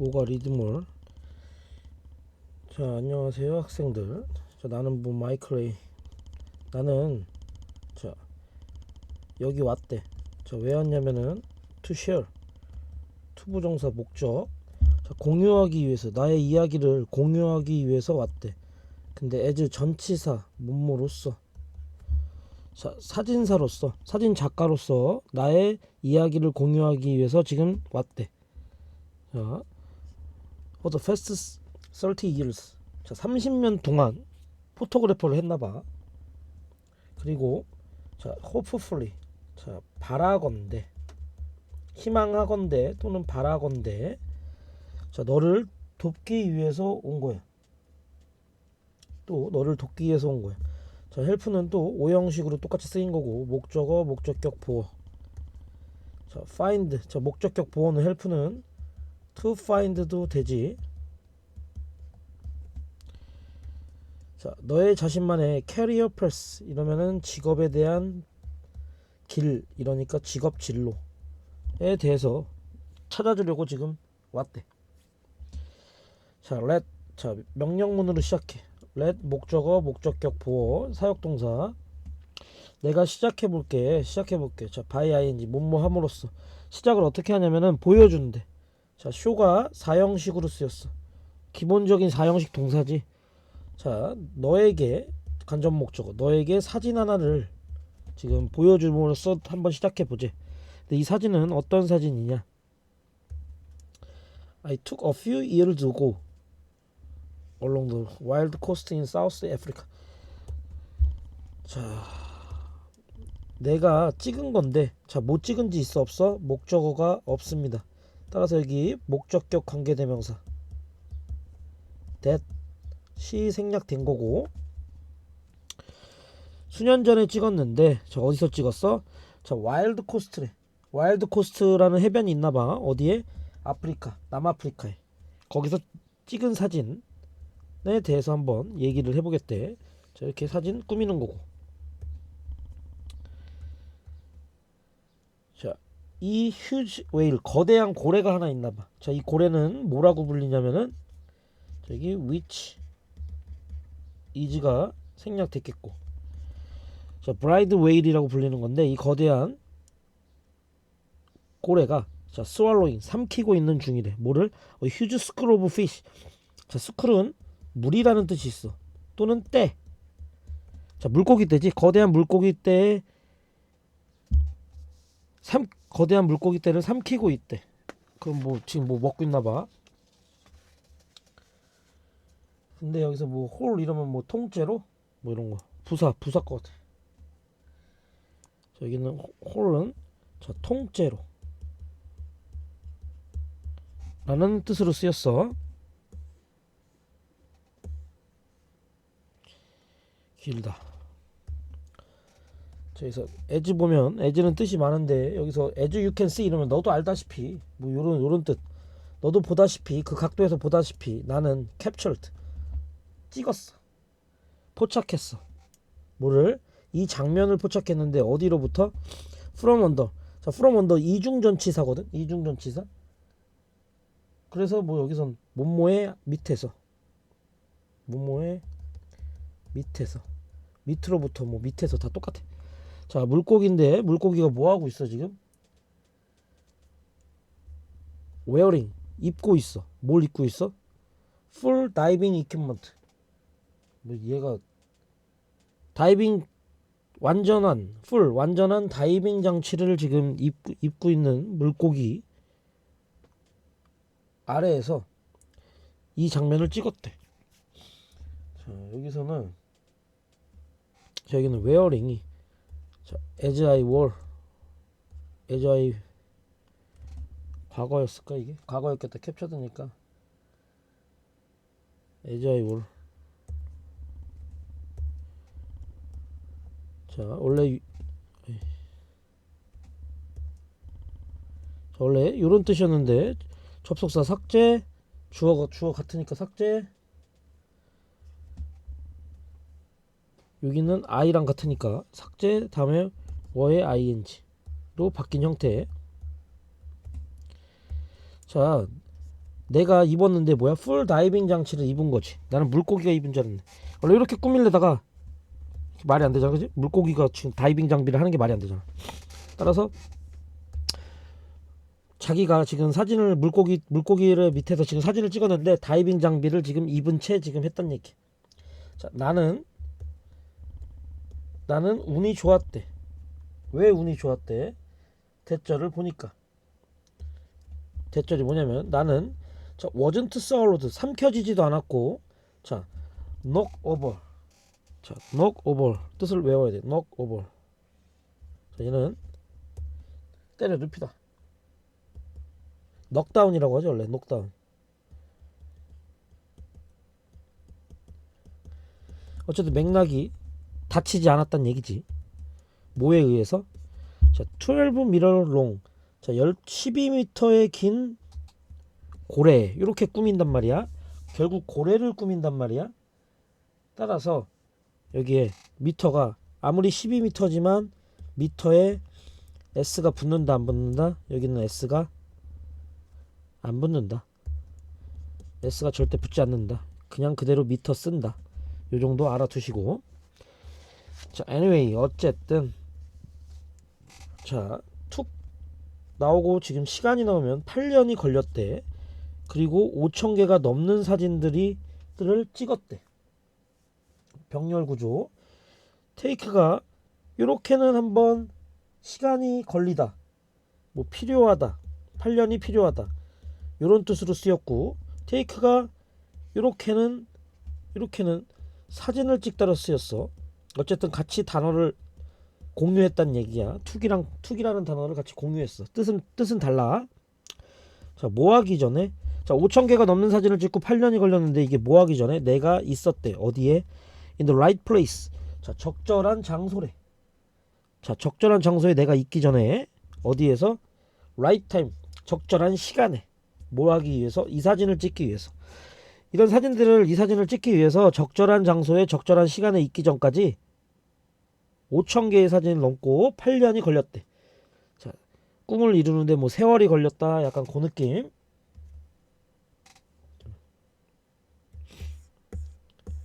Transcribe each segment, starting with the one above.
오가 리드몰. 자 안녕하세요 학생들. 자 나는 뭐 마이클레이. 나는 자 여기 왔대. 자 왜 왔냐면은 to share. 투부정사 목적. 자 공유하기 위해서 나의 이야기를 공유하기 위해서 왔대. 근데 as 전치사 문모로서 자, 사진사로서 사진 작가로서 나의 이야기를 공유하기 위해서 지금 왔대. 자 for the past 30 years. 자, 30년 동안 포토그래퍼를 했나 봐. 그리고 자, hopefully. 자, 바라건대. 희망하건대 또는 바라건대. 자, 너를 돕기 위해서 온 거야. 또 너를 돕기 위해서 온 거야. 자, help는 또 오형식으로 똑같이 쓰인 거고 목적어, 목적격 보어. 자, find. 자, 목적격 보어는 help는 to find도 되지. 자, 너의 자신만의 캐리어 패스 이러면은 직업에 대한 길 이러니까 직업 진로에 대해서 찾아주려고 지금 왔대. 자, let 자 명령문으로 시작해. let 목적어, 목적격 보어, 사역동사. 내가 시작해 볼게. 시작해 볼게. 자, by ing 뭐뭐 함으로써 시작을 어떻게 하냐면은 보여준대. 자, 쇼가 사형식으로 쓰였어. 기본적인 사형식 동사지. 자, 너에게 간접 목적어, 너에게 사진 하나를 지금 보여줌으로써 한번 시작해 보지. 근데 이 사진은 어떤 사진이냐? I took a few years ago along the wild coast in South Africa. 자, 내가 찍은 건데, 자, 못 찍은 지 있어 없어? 목적어가 없습니다. 따라서 여기 목적격 관계대명사. That 시 생략된 거고 수년 전에 찍었는데 저 어디서 찍었어? 자 와일드 코스트래. 와일드 코스트라는 해변이 있나 봐. 어디에? 아프리카 남아프리카에. 거기서 찍은 사진에 대해서 한번 얘기를 해보겠대. 자 이렇게 사진 꾸미는 거고. 자 이 휴지 웨일 거대한 고래가 하나 있나 봐 자 이 고래는 뭐라고 불리냐면은 저기 which 이즈가 생략됐겠고. 자 브라이드 웨일이라고 불리는 건데 이 거대한 고래가 자 스왈로잉 삼키고 있는 중이래. 뭐를? 어, 휴즈 스크로브 피쉬 자 스크는 물이라는 뜻이 있어. 또는 때 자 물고기 떼지. 거대한 물고기 떼에 삼 거대한 물고기 떼를 삼키고 있대 그럼 뭐 지금 뭐 먹고 있나 봐 근데 여기서 뭐 홀 이러면 뭐 통째로 뭐 이런 거 부사 부사 것 같아. 자, 여기는 호- 홀은 자 통째로 라는 뜻으로 쓰였어. 길다. 자, 여기서 as 보면 as는 뜻이 많은데 여기서 as you can see 이러면 너도 알다시피 뭐 요런 요런 뜻. 너도 보다시피 그 각도에서 보다시피 나는 captured 찍었어. 포착했어. 뭐를? 이 장면을 포착했는데 어디로부터? from under. 자, from under 이중전치사거든. 이중전치사. 그래서 뭐 여기선 몸모의 밑에서 몸모의 밑에서 밑으로부터 뭐 밑에서 다 똑같아. 자, 물고기인데 물고기가 뭐 하고 있어 지금? wearing 입고 있어. 뭘 입고 있어? full diving equipment. 뭐 얘가 다이빙 완전한 풀 완전한 다이빙 장치를 지금 입고, 입고 있는 물고기 아래에서 이 장면을 찍었대. 자 여기서는 자 여기는 웨어링이 자 as I were. As I 과거였을까 이게? 과거였겠다. 캡처되니까. As I were. 자 원래. 자, 원래 요런 뜻이었는데 접속사 삭제 주어가 주어 같으니까 삭제 여기는 i랑 같으니까 삭제 다음에 were ing로 바뀐 형태. 자 내가 입었는데 뭐야? 풀 다이빙 장치를 입은 거지. 나는 물고기가 입은 줄 알았네. 원래 이렇게 꾸밀려다가 말이 안 되잖아 그지? 물고기가 지금 다이빙 장비를 하는 게 말이 안 되잖아. 따라서 자기가 지금 사진을 물고기 물고기를 밑에서 지금 사진을 찍었는데 다이빙 장비를 지금 입은 채 지금 했단 얘기. 자 나는 나는 운이 좋았대. 왜 운이 좋았대? 대절을 보니까. 대절이 뭐냐면 나는 자, wasn't swallowed 삼켜지지도 않았고 자 knock over. 자 knock over. 뜻을 외워야 돼. knock over. 자 얘는 때려 눕히다. 넉다운이라고 하죠 원래. 넉다운 어쨌든 맥락이 다치지 않았단 얘기지 뭐에 의해서 자 12 미러 롱 자, 12m의 긴 고래 이렇게 꾸민단 말이야. 결국 고래를 꾸민단 말이야. 따라서 여기에 미터가 아무리 12m지만 미터에 S가 붙는다 안 붙는다? 여기는 S가 안 붙는다. S가 절대 붙지 않는다. 그냥 그대로 미터 쓴다. 요 정도 알아두시고. 자, anyway 어쨌든 자, 툭 나오고 지금 시간이 나오면 8년이 걸렸대. 그리고 5천 개가 넘는 사진들이 들을 찍었대. 병렬 구조. 테이크가 이렇게는 한번 시간이 걸리다. 뭐 필요하다. 8년이 필요하다. 이런 뜻으로 쓰였고 테이크가 이렇게는 이렇게는 사진을 찍다로 쓰였어. 어쨌든 같이 단어를 공유했단 얘기야. 툭이랑 툭이라는 단어를 같이 공유했어. 뜻은 뜻은 달라. 자, 뭐 하기 전에 자, 5천 개가 넘는 사진을 찍고 8년이 걸렸는데 이게 뭐 하기 전에 내가 있었대. 어디에? In the right place. 자, 적절한 장소래. 자, 적절한 장소에 내가 있기 전에 어디에서 right time. 적절한 시간에 뭐 하기 위해서 이 사진을 찍기 위해서 이런 사진들을 이 사진을 찍기 위해서 적절한 장소에 적절한 시간에 있기 전까지 5천 개의 사진을 넘고 8년이 걸렸대. 자, 꿈을 이루는데 뭐 세월이 걸렸다. 약간 그 느낌.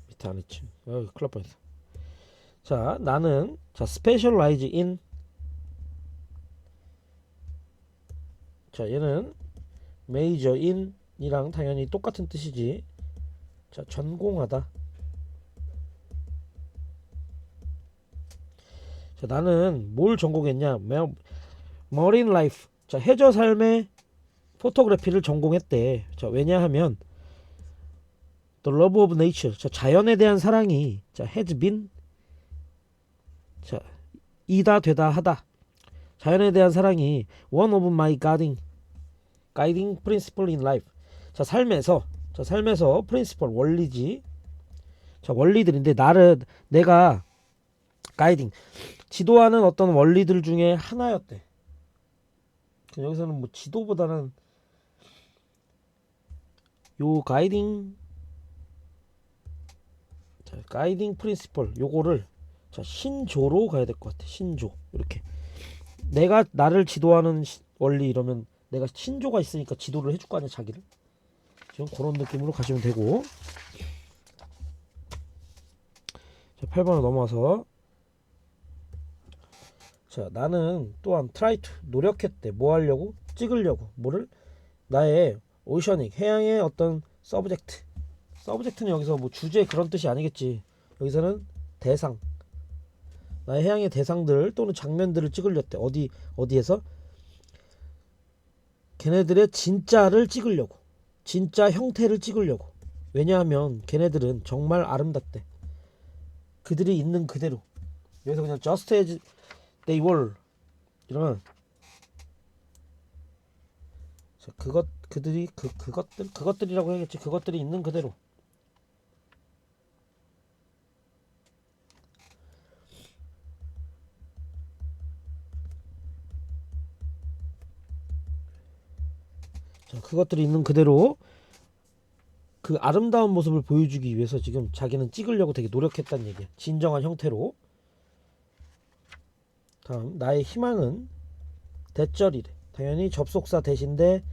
밑에 안 했지. 어, 날 뻔했어. 자, 나는 자, specialize in 자, 얘는 major in이랑 당연히 똑같은 뜻이지. 자, 전공하다. 자, 나는 뭘 전공했냐? 뭐, 머린 라이프. 자, 해저 삶의 포토그래피를 전공했대. 자, 왜냐하면 The love of nature. 자, 자연에 대한 사랑이 자, has been 자, 이다 되다 하다. 자연에 대한 사랑이 one of my guiding guiding principle in life. 자, 삶에서 자, 삶에서 principle 원리지. 자, 원리들인데 나를 내가 가이딩 지도하는 어떤 원리들 중에 하나였대. 여기서는 뭐 지도보다는 요 가이딩 자, 가이딩 프린시플 요거를 자, 신조로 가야 될 것 같아. 신조. 이렇게. 내가 나를 지도하는 시- 원리 이러면 내가 신조가 있으니까 지도를 해줄 거 아니야, 자기를. 지금 그런 느낌으로 가시면 되고. 자, 8번으로 넘어와서 자, 나는 또한 to 노력했대. 뭐 하려고? 찍으려고. 뭐를? 나의 오셔닉 해양의 어떤 서브젝트. 서브젝트는 여기서 뭐 주제 그런 뜻이 아니겠지. 여기서는 대상. 나의 해양의 대상들 또는 장면들을 찍으려대. 어디 어디에서? 걔네들의 진짜를 찍으려고. 진짜 형태를 찍으려고. 왜냐하면 걔네들은 정말 아름답대. 그들이 있는 그대로. 여기서 그냥 just as they 이러면 자, 그것 그들이 그 그것들 그것들이라고 해야겠지. 그것들이 있는 그대로. 자, 그것들이 있는 그대로 그 아름다운 모습을 보여주기 위해서 지금 자기는 찍으려고 되게 노력했다는 얘기야. 진정한 형태로. 다음 나의 희망은 대절이래. 당연히 접속사 대신데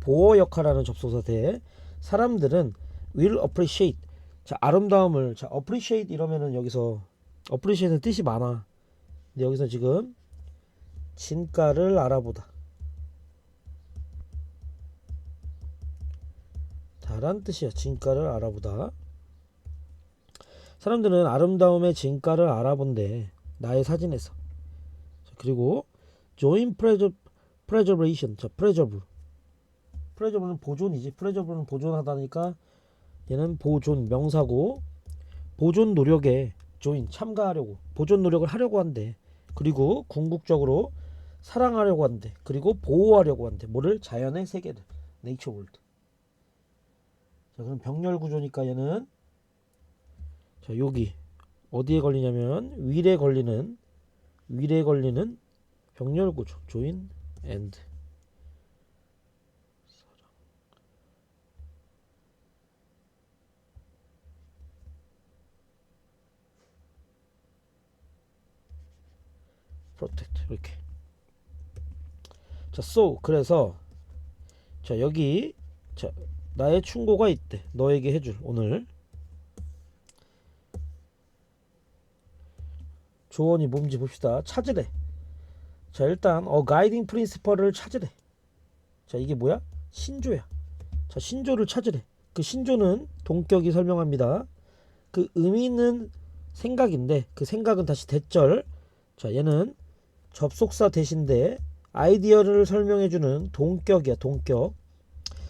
보호 역할하는 접속사 대 사람들은 will appreciate. 자 아름다움을 자 appreciate 이러면은 여기서 appreciate는 뜻이 많아. 근데 여기서 지금 진가를 알아보다. 다란 뜻이야. 진가를 알아보다. 사람들은 아름다움의 진가를 알아본대. 나의 사진에서. 자, 그리고 join preser- preservation 자 preserve. preserve는 보존이지. preserve는 보존하다니까 얘는 보존 명사고 보존 노력에 join 참가하려고 보존 노력을 하려고 한대. 그리고 궁극적으로 사랑하려고 한대. 그리고 보호하려고 한대. 뭐를? 자연의 세계를. nature world. 자 그럼 병렬 구조니까 얘는 자 여기 어디에 걸리냐면 윌에 걸리는 윌에 걸리는 병렬 구조 join and protect 이렇게. 자 so 그래서 자 여기 자 나의 충고가 있대. 너에게 해줄 오늘 조언이 뭔지 봅시다. 찾으래. 자 일단 어 가이딩 프린시펄을 찾으래. 자 이게 뭐야? 신조야. 자 신조를 찾으래. 그 신조는 동격이 설명합니다. 그 의미 있는 생각인데 그 생각은 다시 대절. 자 얘는 접속사 대신데 아이디어를 설명해주는 동격이야 동격.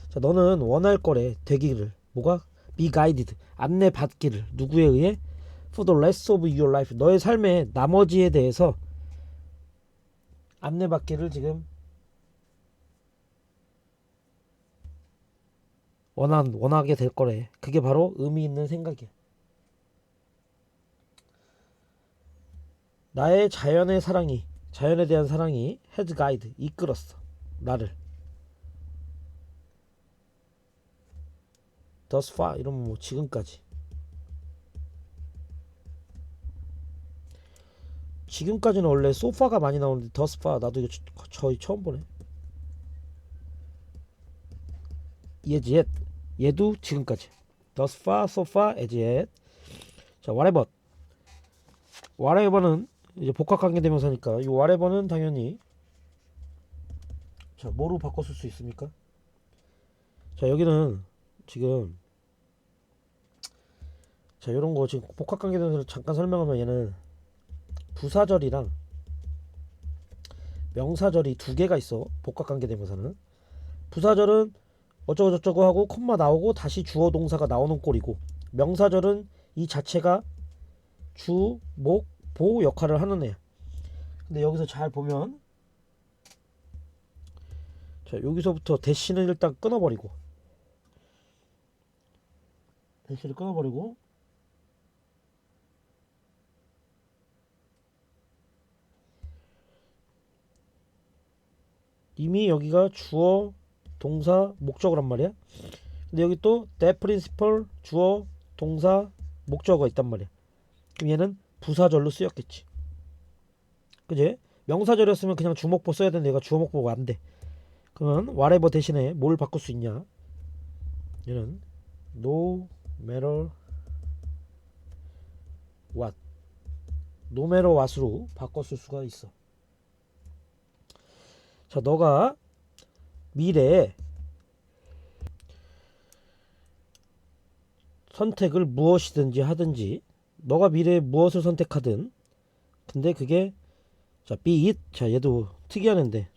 자 너는 원할 거래 되기를. 뭐가? be guided 안내 받기를. 누구에 의해 for the rest of your life 너의 삶의 나머지에 대해서 안내 받기를 지금 원한 원하게 될 거래. 그게 바로 의미 있는 생각이야. 나의 자연의 사랑이 자연에 대한 사랑이 헤드 가이드 이끌었어. 나를. Far 이러면 뭐 지금까지 지금까지는 원래 소파가 많이 나오는데 far 나도 이거 저- 저희 처음 보네. Yet. 얘도 지금까지. far, as yet. 자 whatever. whatever는 이제 복합관계 대명사니까. 이 whatever는 당연히 자 뭐로 쓸수 있습니까? 자 여기는 지금 자 이런 거 지금 복합관계 대명사를 잠깐 설명하면 얘는 부사절이랑 명사절이 두 개가 있어 복합관계대명사는 부사절은 어쩌고 저쩌고 하고 콤마 나오고 다시 주어 동사가 나오는 꼴이고 명사절은 이 자체가 주, 목, 보 역할을 하는 애야. 근데 여기서 잘 보면 자 여기서부터 대시는 일단 끊어버리고 대시를 끊어버리고 이미 여기가 주어, 동사, 목적어란 말이야. 근데 여기 또 that principle 주어, 동사, 목적어가 있단 말이야. 그럼 얘는 부사절로 쓰였겠지. 그지? 명사절이었으면 그냥 주목보 써야 되는데 얘가 주목보가 안 돼. 그러면 whatever 대신에 뭘 바꿀 수 있냐? 얘는 no matter what no matter what으로 바꿨을 수가 있어. 자, 너가 미래에 선택을 무엇이든지 하든지 너가 미래에 무엇을 선택하든 근데 그게 자 be it. 자 얘도 특이하는데.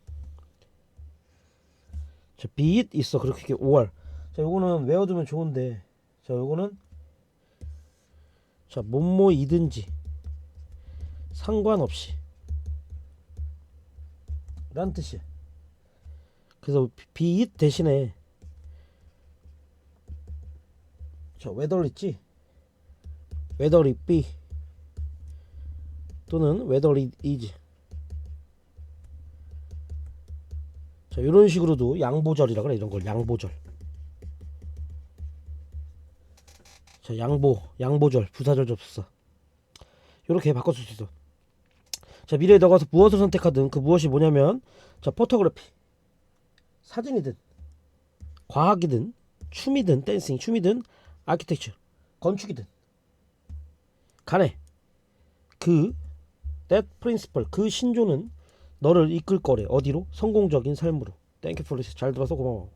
자 be it 있어. 그렇게 5월 자 요거는 외워두면 좋은데. 자 요거는 자 뭐뭐이든지 상관없이 란 뜻이야. 그래서 be it 대신에 자 whether 있지? it be 또는 it is. 자 이런 식으로도 양보절이라 그래 이런 걸 양보절. 자 양보 양보절 부사절 접수사. 이렇게 쓸수 있어 자 미래에 너가 무엇을 선택하든 그 무엇이 뭐냐면 자 포토그래피. 사진이든 과학이든 춤이든 댄싱 춤이든 아키텍처. 건축이든. 간에 그 that principle 그 신조는 너를 이끌 거래. 어디로? 성공적인 삶으로. 땡큐 폴리스 잘 들어서 고마워